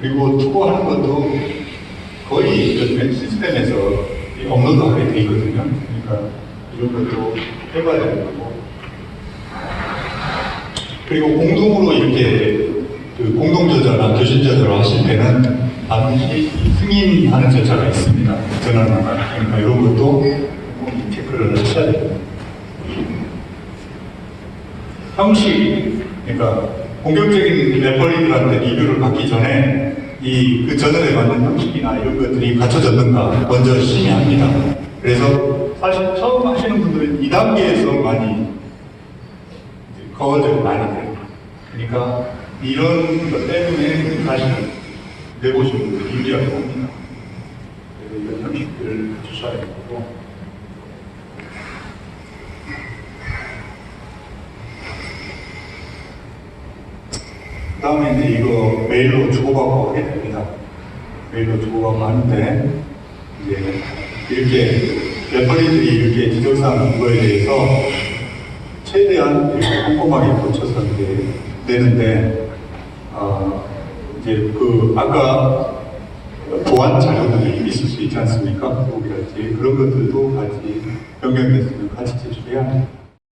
그리고 투고하는 것도 거의 그 시스템에서 이 업로드하게 돼 있거든요. 그러니까 이런 것도 해봐야 되는 거고. 그리고 공동으로 이렇게 그 공동 저자나 교신 저자로 하실 때는 반드시 이 승인하는 절차가 있습니다. 전환 그러니까 이런 것도 꼭 체크를 하셔야 됩니다. 형식, 그러니까 본격적인 래퍼리들한테 리뷰를 받기 전에 이 그 전에 받는 형식이나 이런 것들이 갖춰졌는가 먼저 심의합니다. 그래서 사실 처음 하시는 분들은 2단계에서 많이 이제 거절 많이 돼요. 그러니까 이런 것 때문에 사실 내보시는 분들이 유리하게 봅니다. 그래서 이런 형식들을 갖추셔야 되고 그 다음에 이제 이거 메일로 주고받고 하게 됩니다. 메일로 주고받고 하는데, 이제 이렇게 레퍼리들이 이렇게 지적사항 거에 대해서 최대한 이렇게 꼼꼼하게 고쳐서 이제 내는데, 어, 이제 그 아까 보안 자료들이 있을 수 있지 않습니까? 그런 것들도 같이 변경됐으면 같이 제출해야 합니다.